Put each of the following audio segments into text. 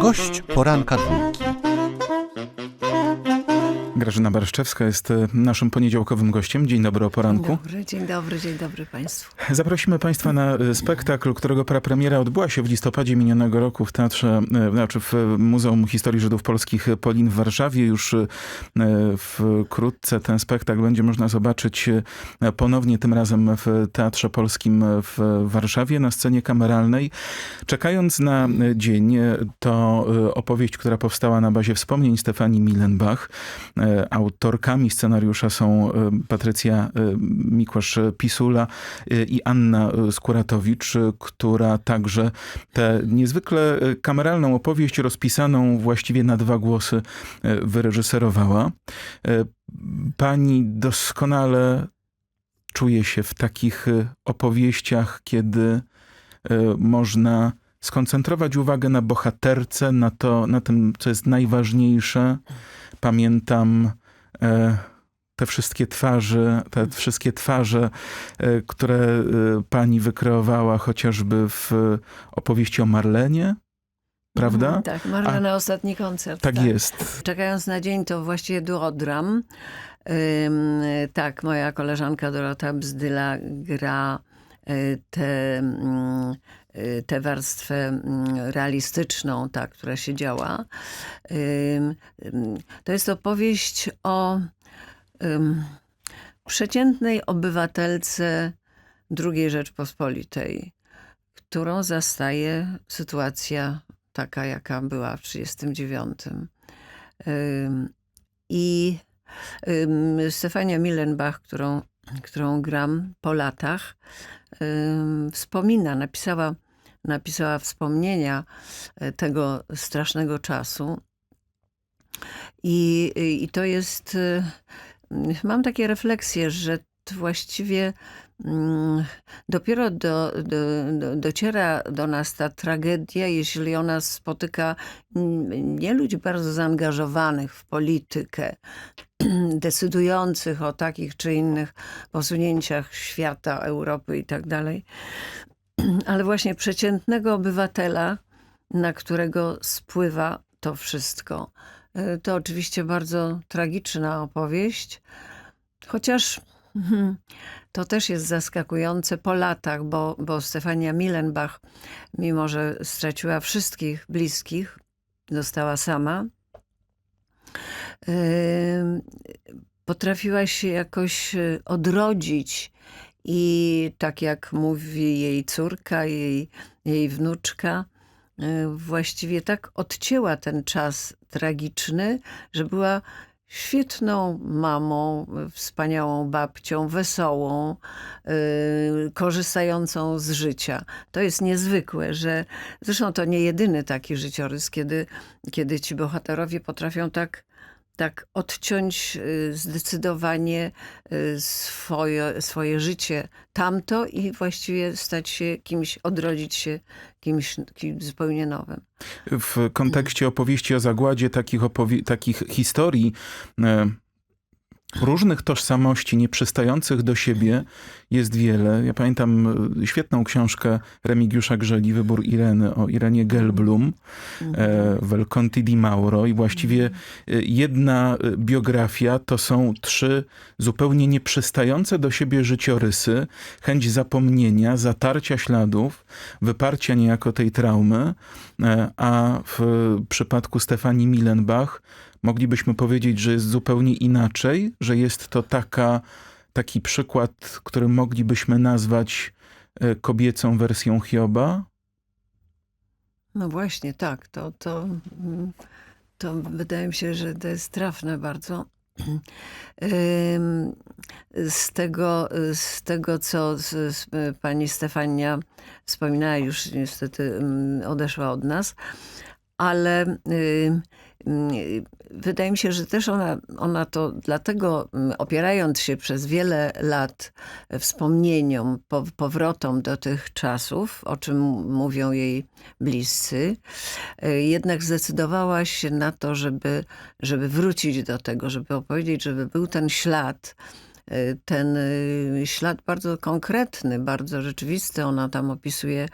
Gość poranka dwójki. Grażyna Barszczewska jest e, naszym poniedziałkowym gościem. Dzień dobry o Dzień poranku. dobry, dzień dobry, dzień dobry Państwu. Zaprosimy Państwa na e, spektakl, którego prapremiera odbyła się w listopadzie minionego roku w teatrze, e, znaczy w Muzeum Historii Żydów Polskich Polin w Warszawie. Już e, wkrótce ten spektakl będzie można zobaczyć ponownie, tym razem w Teatrze Polskim w Warszawie na scenie kameralnej. Czekając na dzień, to opowieść, która powstała na bazie wspomnień Stefanii Milenbach. Autorkami scenariusza są Patrycja Mikłasz-Pisula e, Anna e, Skuratowicz, e, która także tę niezwykle e, kameralną opowieść rozpisaną właściwie na dwa głosy e, wyreżyserowała. E, Pani doskonale czuje się w takich e, opowieściach, kiedy e, można skoncentrować uwagę na bohaterce, na, to, na tym, co jest najważniejsze. Pamiętam e, te wszystkie twarze, te wszystkie twarze, e, które e, pani wykreowała chociażby w opowieści o Marlenie, prawda? Mhm, tak, Marlena Ostatni Koncert. Tak jest. Czekając na dzień, to właściwie duodram. Ym, tak, moja koleżanka Dorota Bzdyla gra tę mm, tę warstwę mm, realistyczną, ta, która się działa. To jest opowieść o przeciętnej obywatelce II Rzeczpospolitej, którą zastaje sytuacja taka, jaka była w 1939. Ym, I Stefania Millenbach, którą, którą gram po latach, wspomina, napisała, napisała wspomnienia e, tego strasznego czasu. I, I to jest. Mam takie refleksje, że właściwie mm, dopiero do, do, do, dociera do nas ta tragedia, jeśli ona spotyka mm, nie ludzi bardzo zaangażowanych w politykę, decydujących o takich czy innych posunięciach świata, Europy i tak dalej, ale właśnie przeciętnego obywatela, na którego spływa to wszystko. Y, To oczywiście bardzo tragiczna opowieść, chociaż mhm, to też jest zaskakujące po latach, bo, bo Stefania Milenbach, mimo że straciła wszystkich bliskich, została sama, potrafiła się jakoś y, odrodzić i tak jak mówi jej córka, jej, jej wnuczka, właściwie tak odcięła ten czas tragiczny, że była świetną mamą, wspaniałą babcią, wesołą, y, korzystającą z życia. To jest niezwykłe, że zresztą to nie jedyny taki życiorys, kiedy, kiedy ci bohaterowie potrafią tak, tak odciąć y, zdecydowanie y, swoje, swoje życie tamto i właściwie stać się kimś, odrodzić się kimś, kimś zupełnie nowym. W kontekście opowieści o zagładzie, takich, opowi- takich historii e, różnych tożsamości nieprzystających do siebie jest wiele. Ja pamiętam e, świetną książkę Remigiusza Grzeli, Wybór Ireny, o Irenie Gelblum, e, Velconti di Mauro i właściwie e, jedna biografia to są trzy zupełnie nieprzystające do siebie życiorysy, chęć zapomnienia, zatarcia śladów, wyparcia niejako tej traumy, a w przypadku Stefanii Milenbach moglibyśmy powiedzieć, że jest zupełnie inaczej, że jest to taka, taki przykład, który moglibyśmy nazwać e, kobiecą wersją Hioba. No właśnie, tak. To, to, mm, to wydaje mi się, że to jest trafne bardzo. Z tego, z tego co z, z, pani Stefania wspominała, już niestety ym, odeszła od nas, ale wydaje mi się, że też ona, ona to dlatego ym, opierając się przez wiele lat wspomnieniom, po, powrotom do tych czasów, o czym mówią jej bliscy, y, jednak zdecydowała się na to, żeby, żeby wrócić do tego, żeby opowiedzieć, żeby był ten ślad ten y, ślad bardzo konkretny, bardzo rzeczywisty. Ona tam opisuje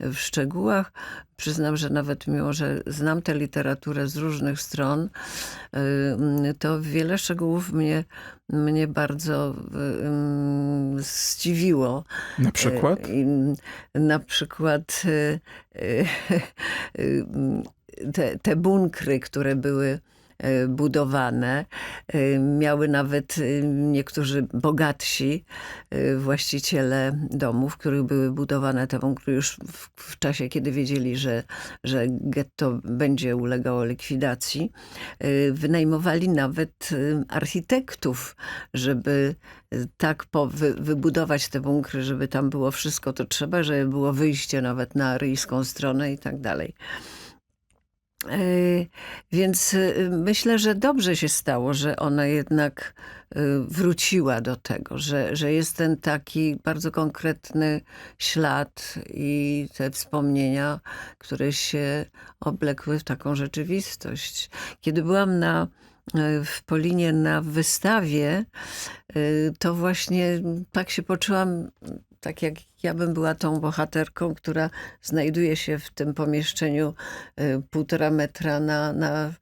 w szczegółach. Przyznam, że nawet mimo, że znam tę literaturę z różnych stron, y, to wiele szczegółów mnie, mnie bardzo y, ym, zdziwiło. Na przykład? Na przykład te, te bunkry, które były budowane, y, miały nawet y, niektórzy bogatsi właściciele domów, w których były budowane te bunkry już w, w czasie, kiedy wiedzieli, że, że getto będzie ulegało likwidacji, wynajmowali nawet architektów, żeby tak po, wy, wybudować te bunkry, żeby tam było wszystko to trzeba, żeby było wyjście nawet na aryjską stronę i tak dalej. Y, Więc y, myślę, że dobrze się stało, że ona jednak y, wróciła do tego, że, że jest ten taki bardzo konkretny ślad i te wspomnienia, które się oblekły w taką rzeczywistość. Kiedy byłam na, y, w Polinie na wystawie, to właśnie tak się poczułam, tak jak ja bym była tą bohaterką, która znajduje się w tym pomieszczeniu y, półtora metra na, na,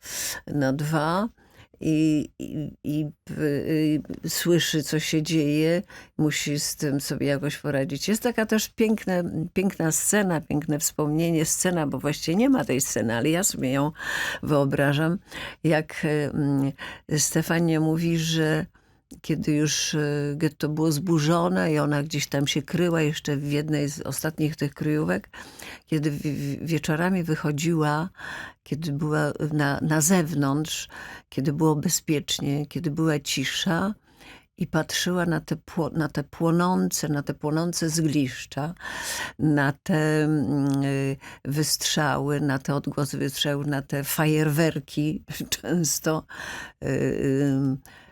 na dwa i, i, i y, y, słyszy, co się dzieje, musi z tym sobie jakoś poradzić. Jest taka też piękna, piękna scena, piękne wspomnienie, scena, bo właściwie nie ma tej sceny, ale ja sobie ją wyobrażam, jak mm, Stefania mówi, że kiedy już y, getto było zburzone i ona gdzieś tam się kryła jeszcze w jednej z ostatnich tych kryjówek, kiedy wi- wi- wieczorami wychodziła, kiedy była na, na zewnątrz, kiedy było bezpiecznie, kiedy była cisza i patrzyła na te, na te płonące, na te płonące zgliszcza, na te mm, y, wystrzały, na te odgłosy wystrzałów, na te fajerwerki często y, y, d-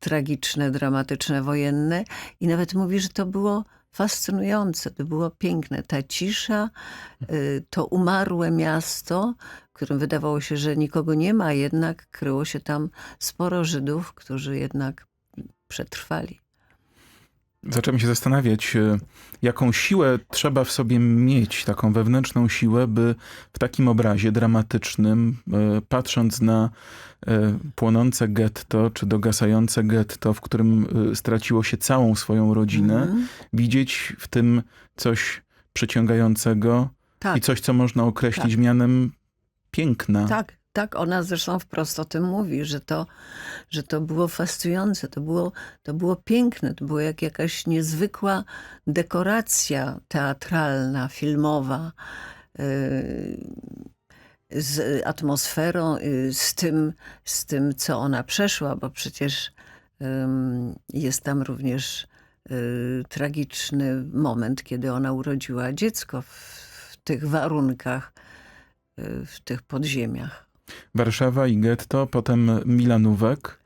tragiczne, dramatyczne, wojenne. I nawet mówi, że to było fascynujące, to było piękne. Ta cisza, y, to umarłe miasto, w którym wydawało się, że nikogo nie ma, jednak kryło się tam sporo Żydów, którzy jednak przetrwali. Zacząłem się zastanawiać, e, jaką siłę trzeba w sobie mieć, taką wewnętrzną siłę, by w takim obrazie dramatycznym, e, patrząc na e, płonące getto, czy dogasające getto, w którym straciło się całą swoją rodzinę, Mhm. widzieć w tym coś przyciągającego Tak. i coś, co można określić Tak. mianem piękna. Tak, tak, ona zresztą wprost o tym mówi, że to, że to było fascynujące, to było, to było piękne, to była jak jakaś niezwykła dekoracja teatralna, filmowa, yy, z atmosferą, yy, z tym, z tym, co ona przeszła, bo przecież ym, jest tam również yy, tragiczny moment, kiedy ona urodziła dziecko w, w tych warunkach, yy, w tych podziemiach. Warszawa i getto, potem Milanówek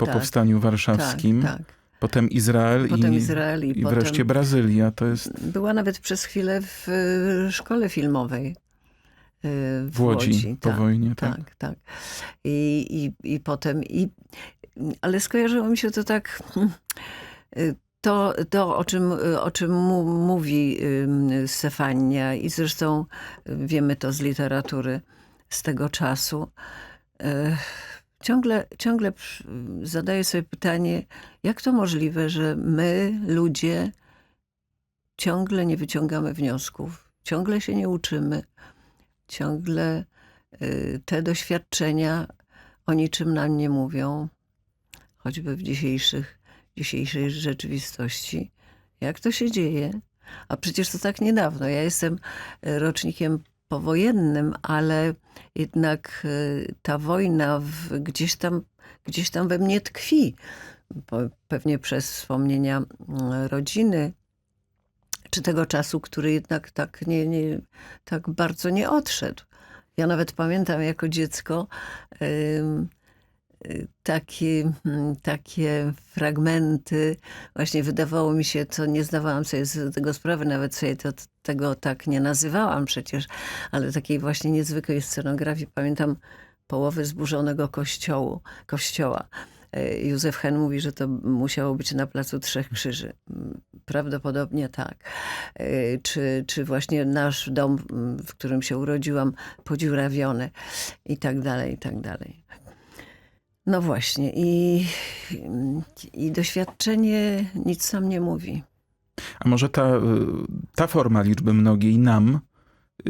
po Tak, powstaniu warszawskim, Tak, tak. potem Izrael Potem i, Izrael i, i potem wreszcie Brazylia. To jest była nawet przez chwilę w y, szkole filmowej y, w, w Łodzi, po tak, wojnie. Tak? tak, tak. I, i, I potem, i, ale skojarzyło mi się to tak, y, to, to o czym, o czym mu, mówi Stefania i zresztą wiemy to z literatury z tego czasu. Ciągle, ciągle zadaję sobie pytanie, jak to możliwe, że my, ludzie, ciągle nie wyciągamy wniosków, ciągle się nie uczymy, ciągle y, te doświadczenia o niczym nam nie mówią, choćby w dzisiejszych, dzisiejszej rzeczywistości. Jak to się dzieje? A przecież to tak niedawno. Ja jestem y, rocznikiem powojennym, ale jednak y, ta wojna w, gdzieś, tam, gdzieś tam we mnie tkwi. Pewnie przez wspomnienia rodziny, czy tego czasu, który jednak tak, nie, nie, tak bardzo nie odszedł. Ja nawet pamiętam jako dziecko ym, y, takie, mm, takie fragmenty, właśnie wydawało mi się, co nie zdawałam sobie z tego sprawy, nawet sobie to, tego tak nie nazywałam przecież, ale takiej właśnie niezwykłej scenografii. Pamiętam połowy zburzonego kościołu, kościoła. E, Józef Hen mówi, że to musiało być na Placu Trzech Krzyży. Mm, Prawdopodobnie tak. E, Czy, czy właśnie nasz dom, mm, w którym się urodziłam, podziurawiony i tak dalej, i tak dalej. No właśnie i, i doświadczenie nic nam nie mówi. A może ta, y, ta forma liczby mnogiej nam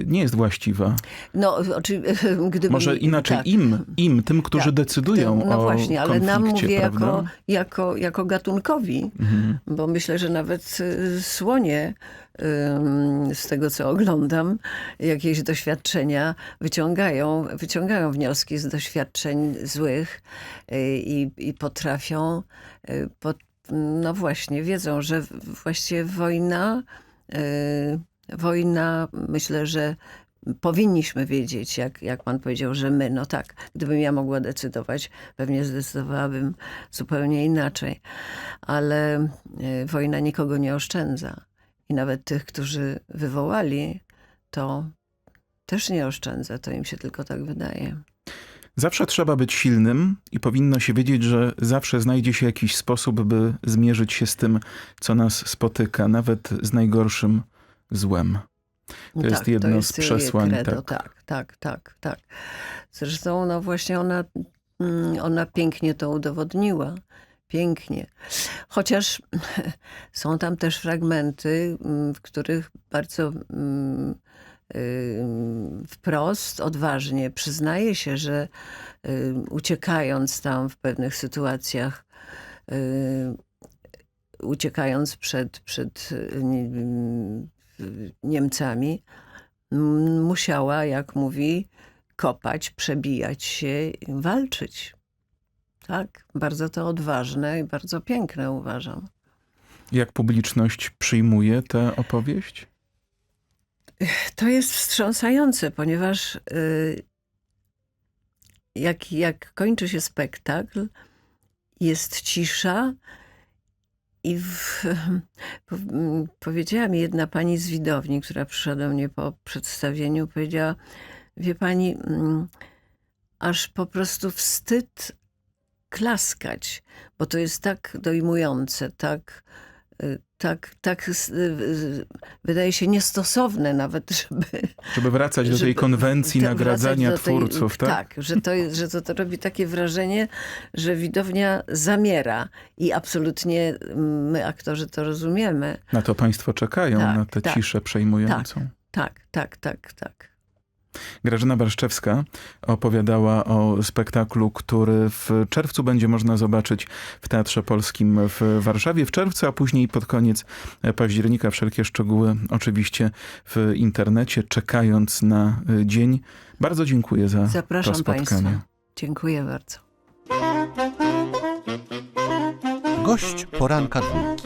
nie jest właściwa? No, oczywiście, gdyby... Może inaczej tak. im, im, tym, którzy Tak, decydują no o właśnie, ale nam mówię prawda? jako, jako, jako gatunkowi, Mhm. bo myślę, że nawet y, słonie z tego, co oglądam, jakieś doświadczenia wyciągają, wyciągają wnioski z doświadczeń złych y, i, i potrafią, y, no właśnie, wiedzą, że właściwie wojna, wojna, myślę, że powinniśmy wiedzieć, jak, jak pan powiedział, że my, no tak, gdybym ja mogła decydować, pewnie zdecydowałabym zupełnie inaczej. Ale y, wojna nikogo nie oszczędza. I nawet tych, którzy wywołali, to też nie oszczędza. To im się tylko tak wydaje. Zawsze trzeba być silnym i powinno się wiedzieć, że zawsze znajdzie się jakiś sposób, by zmierzyć się z tym, co nas spotyka, nawet z najgorszym złem. To jest jedno z jej przesłań, Credo. tak. tak, tak, tak, tak. Zresztą no właśnie ona, mm, ona pięknie to udowodniła. Pięknie. Chociaż są tam też fragmenty, mm, w których bardzo mm, wprost, odważnie przyznaje się, że ym, uciekając tam w pewnych sytuacjach, ym, uciekając przed, przed y, y, Niemcami, musiała, jak mówi, kopać, przebijać się, walczyć. Tak, bardzo to odważne i bardzo piękne uważam. Jak publiczność przyjmuje tę opowieść? To jest wstrząsające, ponieważ y, jak, jak kończy się spektakl, jest cisza i w, po, m, powiedziała mi jedna pani z widowni, która przyszła do mnie po przedstawieniu, powiedziała, wie pani, mm, aż po prostu wstyd klaskać, bo to jest tak dojmujące, tak, tak, tak y, y, wydaje się niestosowne nawet, żeby, Żeby wracać do tej żeby konwencji te- nagradzania tej- twórców, tak? Tak, że to, że to, to robi takie wrażenie, że widownia zamiera i absolutnie my, aktorzy, to rozumiemy. Na to państwo czekają, Tak, na tę tak. ciszę przejmującą. Tak, tak, tak, tak. Grażyna Barszczewska opowiadała o spektaklu, który w czerwcu będzie można zobaczyć w Teatrze Polskim w Warszawie. W czerwcu, a później pod koniec października. Wszelkie szczegóły oczywiście w internecie, czekając na dzień. Bardzo dziękuję za Zapraszam to spotkanie. Państwa. Dziękuję bardzo. Gość poranka dwójki.